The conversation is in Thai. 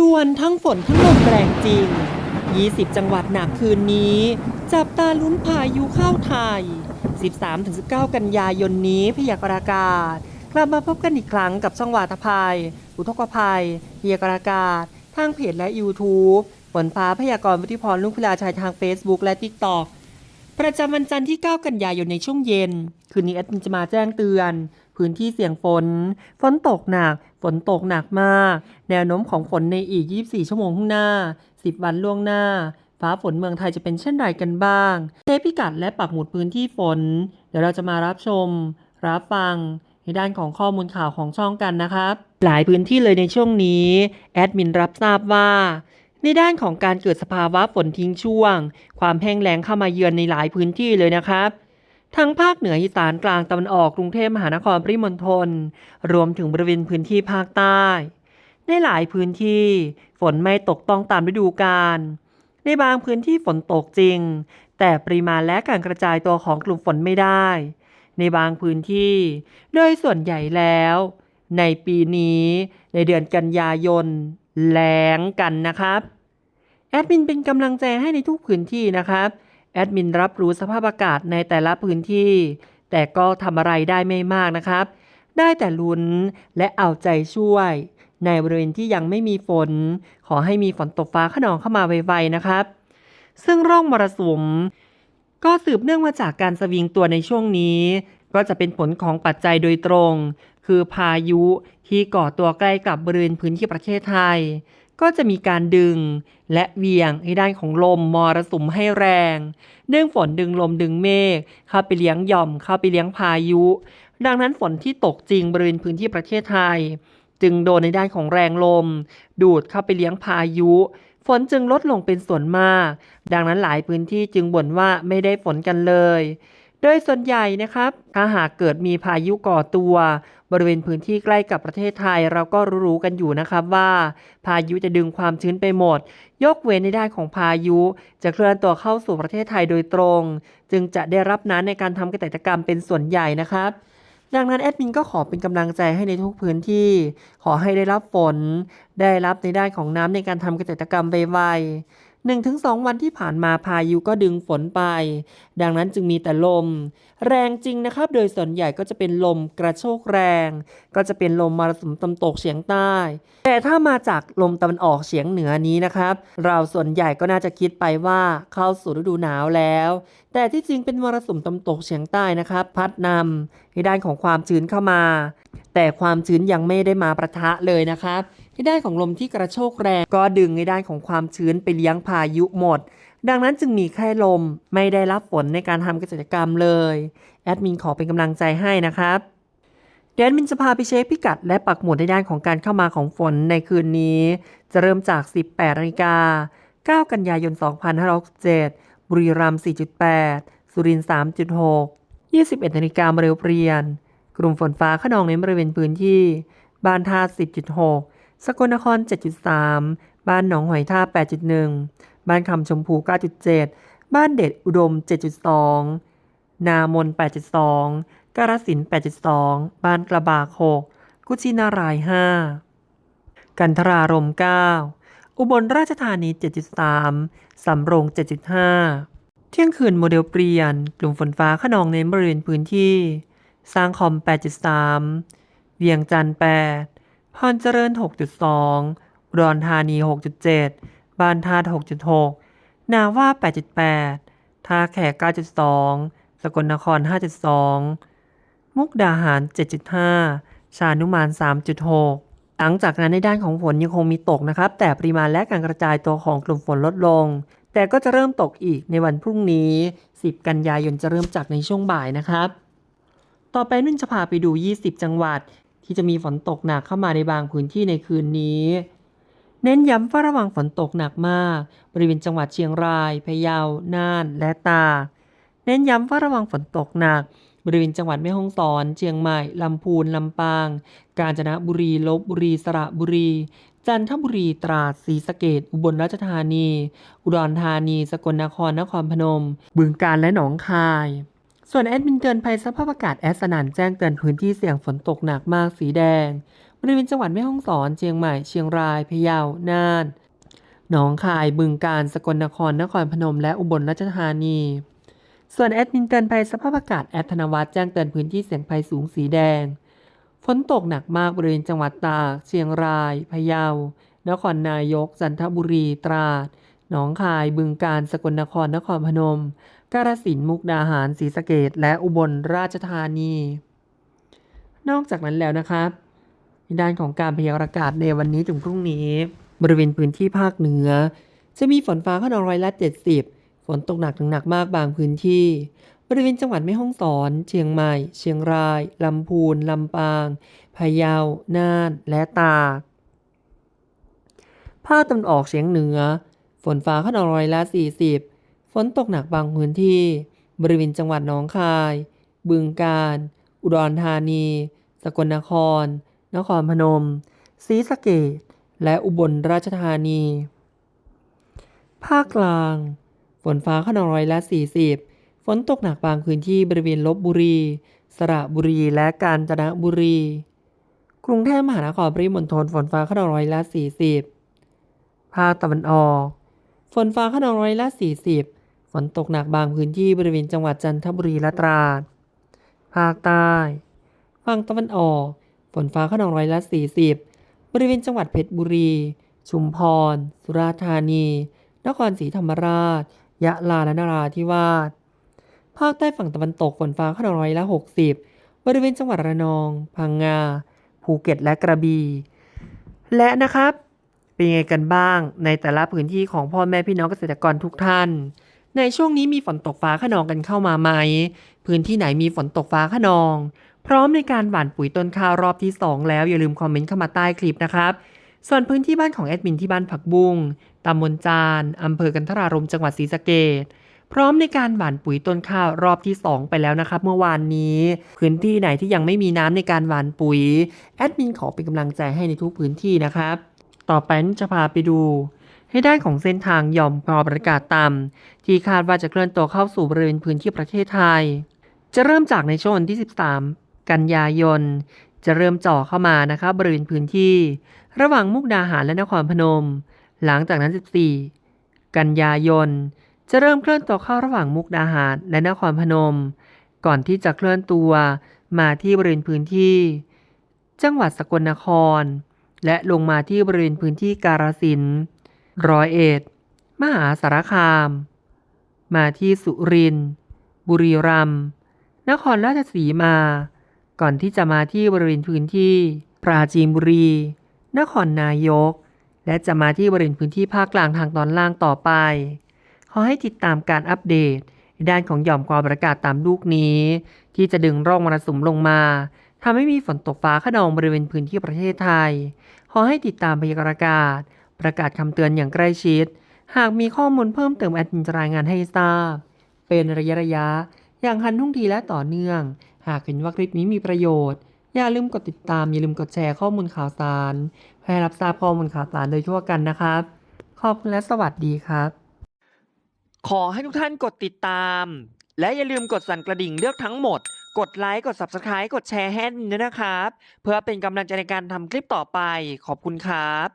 ด่วนทั้งฝนทั้งลมแรงจริง 20 จังหวัดหนักคืนนี้ จับตาลุ้นพายุเข้าไทย 13-19 กันยายนนี้พยากรณ์อากาศ กลับมาพบกันอีกครั้งกับช่องวาตภัย อุทกภัย พยากรณ์อากาศ ทางเพจและ YouTube ฝนฟ้าพยากรณ์วุฒิพรลุงพิลาชัยทาง Facebook และ TikTok ประจำวันจันทร์ที่ 9 กันยายนในช่วงเย็น คืนนี้แอดมินจะมาแจ้งเตือน พื้นที่เสี่ยงฝน ฝนตกหนัก ฝนตกหนักมาก แนวโน้มของฝนในอีก 24 ชั่วโมงข้างหน้า 10 วันล่วงหน้า ฟ้าฝนเมืองไทยจะเป็นเช่นไรกันบ้างเทพิกัดและปักหมุดพื้นที่ฝน เดี๋ยวเราจะมารับชม รับฟังในด้านของข้อมูลข่าวของช่องกันนะครับ หลายพื้นที่เลยในช่วงนี้ แอดมินรับทราบว่าในด้านของการเกิดสภาวะฝนทิ้งช่วง ความแห้งแล้งเข้ามาเยือนในหลายพื้นที่เลยนะครับ ทั้งภาคเหนืออีสานกลางตะวันออกกรุงเทพมหานครปริมณฑลรวมถึงบริเวณพื้นที่ภาคใต้ ในหลายพื้นที่ฝนไม่ตกต้องตามฤดูกาลในบางพื้นที่ฝนตกจริง แต่ปริมาณและการกระจายตัวของกลุ่มฝนไม่ได้ ในบางพื้นที่ โดยส่วนใหญ่แล้ว ในปีนี้ในเดือนกันยายนแล้งกันนะครับ แอดมินเป็นกำลังใจให้ในทุกพื้นที่นะครับ แอดมินรับรู้สภาพอากาศในแต่ละพื้นที่ แต่ก็ทำอะไรได้ไม่มากนะครับ ได้แต่ลุ้นและเอาใจช่วย ในบริเวณที่ยังไม่มีฝน ขอให้มีฝนตกฟ้าขนองเข้ามาไวๆนะครับ ซึ่งร่องมรสุม ก็สืบเนื่องมาจากการสวิงตัวในช่วงนี้ ก็จะเป็นผลของปัจจัยโดยตรง คือพายุที่ก่อตัวใกล้กับบริเวณพื้นที่ประเทศไทย ก็จะมีการดึง และเวียงให้ด้านของลมมรสุมให้แรงดึงฝนดึงลมดึงเมฆเข้าไปเลี้ยงหย่อมเข้าไปเลี้ยงพายุ ดังนั้นฝนที่ตกจริงบริเวณพื้นที่ประเทศไทย จึงโดนในด้านของแรงลม ดูดเข้าไปเลี้ยงพายุ ฝนจึงลดลงเป็นส่วนมาก ดังนั้นหลายพื้นที่จึงบ่นว่าไม่ได้ฝนกันเลย โดยส่วนใหญ่นะครับถ้าหากเกิดมีพายุก่อตัว บริเวณพื้นที่ใกล้กับประเทศไทยเราก็รู้ๆกันอยู่นะครับว่า พายุจะดึงความชื้นไปหมด ยกเว้นในด้านของพายุ จะเคลื่อนตัวเข้าสู่ประเทศไทยโดยตรง จึงจะได้รับน้ำในการทำเกษตรกรรมเป็นส่วนใหญ่นะครับดังนั้นแอดมินก็ขอเป็นกำลังใจให้ในทุกพื้นที่ ขอให้ได้รับฝน ได้รับในด้านของน้ำในการทำเกษตรกรรมไวๆ หนึ่งถึงสองวันที่ผ่านมาพายุก็ดึงฝนไป ดังนั้นจึงมีแต่ลม แรงจริงนะครับ โดยส่วนใหญ่ก็จะเป็นลมกระโชกแรง ก็จะเป็นลมมรสุมตะวันตกเฉียงใต้ แต่ถ้ามาจากลมตะวันออกเฉียงเหนือนี้นะครับ เราส่วนใหญ่ก็น่าจะคิดไปว่าเข้าสู่ฤดูหนาวแล้ว แต่ที่จริงเป็นมรสุมตะวันตกเฉียงใต้นะครับ พัดนำในด้านของความชื้นเข้ามา แต่ความชื้นยังไม่ได้มาประทะเลยนะครับ ในด้านของลมที่กระโชกแรงก็ดึงในด้านของความชื้นไปเลี้ยงพายุหมด ดังนั้นจึงมีแค่ลมไม่ได้รับฝนในการทำกษตรกรรมเลย แอดมินขอเป็นกำลังใจให้นะครับเดี๋ยวแอดมินจะพาไปเช็คพิกัดและปักหมุดในด้านของการเข้ามาของฝนในคืนนี้ จะเริ่มจาก 18นาฬิกา 9 กันยายน 2567 บุรีรัมย์ 4.8 สุรินทร์ 3.6 21นาฬิกามาเร็วเปลี่ยน กลุ่มฝนฟ้าขนองในบริเวณพื้นที่ บ้านท่า 10.6 สกลนคร 7.3 บ้านหนองหอยท่า 8.1 บ้านคำชมพู 9.7 บ้านเด็ดอุดม 7.2 นามน 8.2 กาฬสิน 8.2 บ้านกระบาก6กุชินาราย 5 กันทรารม 9 อุบลราชธานี 7.3 สำโรง 7.5 เที่ยงคืนโมเดลเปลี่ยน กลุ่มฝนฟ้าขนองในบริเวณพื้นที่ สร้างคอม 8.3 เวียงจันทร์ 8 พรเจริญ 6.2 รอุดรธานี 6.7 บานธาตุ6.6 นาว่า 8.8 ท่าแขก 9.2 สกลนคร 5.2 มุกดาหาร 7.5 ชานุมาน 3.6 หลังจากนั้นในด้านของฝนยังคงมีตกนะครับ แต่ปริมาณและการกระจายตัวของกลุ่มฝนลดลง แต่ก็จะเริ่มตกอีกในวันพรุ่งนี้ 10 กันยายนจะเริ่มจากในช่วงบ่ายนะครับ ต่อไปนุ่นจะพาไปดู 20 จังหวัด ที่จะมีฝนตกหนักเข้ามาในบางพื้นที่ในคืนนี้ เน้นย้ำเฝ้าระวังฝนตกหนักมาก บริเวณจังหวัดเชียงราย พะเยา น่าน และตากเน้นย้ำเฝ้าระวังฝนตกหนัก บริเวณจังหวัดแม่ฮ่องสอน เชียงใหม่ ลำพูน ลำปาง กาญจนบุรี ลบบุรี สระบุรี จันทบุรี ตราด ศรีสะเกดอุบลราชธานี อุดรธานี สกลนคร นครพนม บึงกาฬ และหนองคาย ส่วนแอดมินเตือนภัยสภาพอากาศแอดสนันแจ้งเตือนพื้นที่เสี่ยงฝนตกหนักมากสีแดง บริเวณจังหวัดแม่ฮ่องสอน เชียงใหม่ เชียงราย พะเยา น่าน หนองคาย บึงกาฬ สกลนคร นครพนม และอุบลราชธานี ส่วนแอดมินเตือนภัยสภาพอากาศแอดธนวัฒน์แจ้งเตือนพื้นที่เสี่ยงภัยสูงสีแดง ฝนตกหนักมากบริเวณจังหวัดตาก เชียงราย พะเยา นครนายก จันทบุรี ตราด หนองคาย บึงกาฬ สกลนคร นครพนม กาฬสินธุ์มุกดาหารศรีสะเกษและอุบลราชธานี นอกจากนั้นแล้วนะครับในด้านของการพยากรณ์อากาศในวันนี้ถึงพรุ่งนี้ บริเวณพื้นที่ภาคเหนือ จะมีฝนฟ้าขนองร้อยละ70 ฝนตกหนักถึงหนักมากบางพื้นที่ บริเวณจังหวัดแม่ฮ่องสอน เชียงใหม่ เชียงราย ลำพูน ลำปาง พะเยา น่าน และตากภาคตะวันออกเฉียงเหนือ ฝนฟ้าขนองร้อยละ40 ฝนตกหนักบางพื้นที่ บริเวณจังหวัดหนองคาย บึงกาฬ อุดรธานี สกลนคร นครพนม ศรีสะเกษและอุบลราชธานี ภาคกลาง ฝนฟ้าขนองร้อยละ 40 ฝนตกหนักบางพื้นที่บริเวณลบบุรี สระบุรี และกาญจนบุรี กรุงเทพมหานครปริมณฑลฝนฟ้าขนองร้อยละ 40 ภาคตะวันออก ฝนฟ้าขนองร้อยละ 40 ฝนตกหนักบางพื้นที่บริเวณจังหวัดจันทบุรีและตราด ภาคใต้ฝั่งตะวันออก ฝนฟ้าขนองร้อยละ 40 บริเวณจังหวัดเพชรบุรี ชุมพร สุราษฎร์ธานี นครศรีธรรมราช ยะลาและนราธิวาส ภาคใต้ฝั่งตะวันตกฝนฟ้าขนองร้อยละ 60 บริเวณจังหวัดระนอง พังงา ภูเก็ตและกระบี่ และนะครับ เป็นไงกันบ้างในแต่ละพื้นที่ของพ่อแม่พี่น้องเกษตรกรทุกท่าน ในช่วงนี้มีฝนตกฟ้าขนองกันเข้ามาไหม พื้นที่ไหนมีฝนตกฟ้าขนอง พร้อมในการหว่านปุ๋ยต้นข้าวรอบที่ 2 แล้วอย่าลืมคอมเมนต์เข้ามาใต้คลิปนะครับ ส่วนพื้นที่บ้านของแอดมินที่บ้านผักบุ้งตำบลจานอำเภอกันทรารมจังหวัดศรีสะเกษพร้อมในการหว่านปุ๋ยต้นข้าวรอบที่ 2 ไปแล้วนะครับ เมื่อวานนี้ พื้นที่ไหนที่ยังไม่มีน้ำในการหว่านปุ๋ยแอดมินขอเป็นกำลังใจให้ในทุกพื้นที่นะครับ ต่อไปจะพาไปดู ให้ด้านของเส้นทางยอมความกดอากาศต่ำที่คาดว่าจะเคลื่อนตัวเข้าสู่บริเวณพื้นที่ประเทศไทย จะเริ่มจากในช่วงวันที่ 13 กันยายน จะเริ่มเจ่อเข้ามานะครับริเวณพื้นที่ ระหว่างมุกดาหารและนครพนม หลังจากนั้น 14 กันยายน จะเริ่มเคลื่อนตัวเข้าระหว่างมุกดาหารและนครพนม ก่อนที่จะเคลื่อนตัวมาที่บริเวณพื้นที่ จังหวัดสกลนคร และลงมาที่บริเวณพื้นที่การสิน ร้อยเอ็ด มหาสารคาม มาที่สุรินทร์ บุรีรัมย์ นครราชสีมา ก่อนที่จะมาที่บริเวณพื้นที่ ปราจีนบุรี นครนายก และจะมาที่บริเวณพื้นที่ภาคกลางทางตอนล่างต่อไป ขอให้ติดตามการอัปเดตในด้านของหย่อมความกดอากาศตามลูกนี้ ที่จะดึงร่องมรสุมลงมาทำให้มีฝนตกฟ้าขนองบริเวณพื้นที่ประเทศไทย ขอให้ติดตามพยากรณ์อากาศ ประกาศคำเตือนอย่างใกล้ชิด หากมีข้อมูลเพิ่มเติมแอดมินจะรายงานให้ทราบ เป็นระยะระยะ อย่างทันท่วงทีและต่อเนื่อง หากเห็นว่าคลิปนี้มีประโยชน์ อย่าลืมกดติดตาม อย่าลืมกดแชร์ข้อมูลข่าวสารเพื่อรับทราบข้อมูลข่าวสารโดยทั่วกันนะครับ ขอบคุณและสวัสดีครับ ขอให้ทุกท่านกดติดตาม และอย่าลืมกดสั่นกระดิ่งเลือกทั้งหมด กดไลค์ กด Subscribe กดแชร์ให้ด้วยนะครับ เพื่อเป็นกำลังใจในการทำคลิปต่อไป ขอบคุณครับ